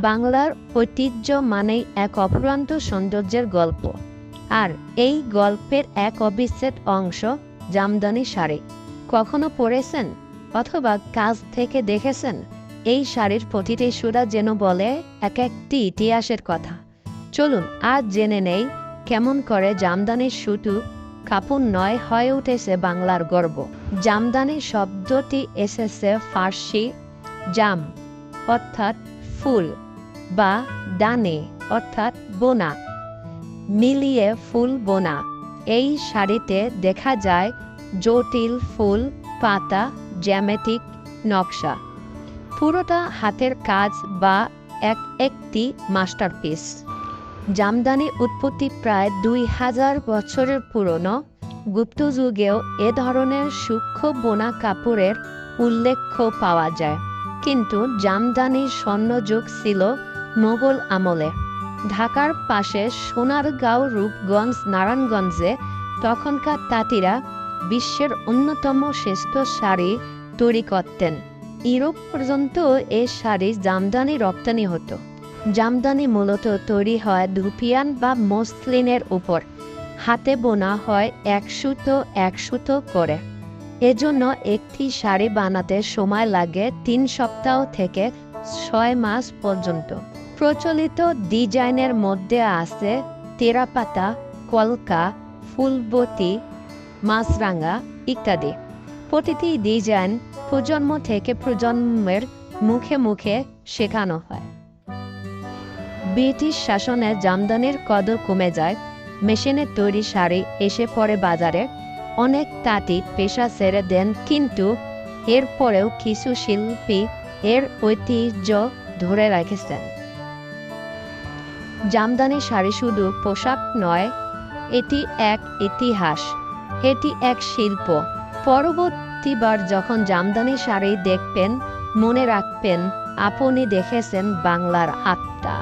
বাংলার ঐতিহ্য মানেই এক অপূরান্ত সৌন্দর্যের গল্প। আর এই গল্পের এক অবিচ্ছেদ অংশ জামদানি শাড়ি। কখনো পরেছেন অথবা কাজ থেকে দেখেছেন? এই শাড়ির প্রতিটি সুরা যেন বলে এক একটি ইতিহাসের কথা। চলুন আজ জেনে নেই কেমন করে জামদানির শুধু কাপড় নয় হয়ে উঠেছে বাংলার গর্ব। জামদানি শব্দটি এসেছে ফার্সি জাম, অর্থাৎ ফুল। বা ডানে, অর্থাৎ বোনা। মিলিয়ে ফুল বোনা। এই শাড়িতে দেখা যায় জটিল ফুল, পাতা, জ্যামেটিক নকশা। পুরোটা হাতের কাজ বা এক, একটি মাস্টারপিস। জামদানি উৎপত্তি প্রায় দুই হাজার বছরের পুরনো। গুপ্ত যুগেও এ ধরনের সূক্ষ্ম বোনা কাপড়ের উল্লেখ পাওয়া যায়। কিন্তু জামদানির স্বর্ণযুগ ছিল মোগল আমলে। ঢাকার পাশে সোনারগাঁও রূপগঞ্জ, নারায়ণগঞ্জে তখনকার তাঁতিরা বিশ্বের অন্যতম শ্রেষ্ঠ শাড়ি তৈরি করতেন। ইউরোপ পর্যন্ত এ শাড়ি জামদানি রপ্তানি হতো। জামদানি মূলত তৈরি হয় ধুপিয়ান বা মসলিনের উপর। হাতে বোনা হয় এক সুতো এক সুতো করে। এজন্য একটি শাড়ি বানাতে সময় লাগে তিন সপ্তাহ থেকে ছয় মাস পর্যন্ত। প্রচলিত ডিজাইনের মধ্যে আছে তেরাপাতা, কলকা, ফুলবতি, মাছরাঙা ইত্যাদি। প্রতিটি ডিজাইন প্রজন্ম থেকে প্রজন্মের মুখে মুখে শেখানো হয়। ব্রিটিশ শাসনে জামদানির কদর কমে যায়। মেশিনে তৈরি শাড়ি এসে পড়ে বাজারে। অনেক তাঁতি পেশা ছেড়ে দেন, কিন্তু এরপরেও কিছু শিল্পী এর ঐতিহ্য ধরে রেখেছেন। জামদানি শাড়ি শুধু পোশাক নয়, এটি এক ইতিহাস, এটি এক শিল্প। পরবর্তীবার যখন জামদানি শাড়ি দেখবেন, মনে রাখবেন, আপনি দেখেছেন বাংলার আত্মা।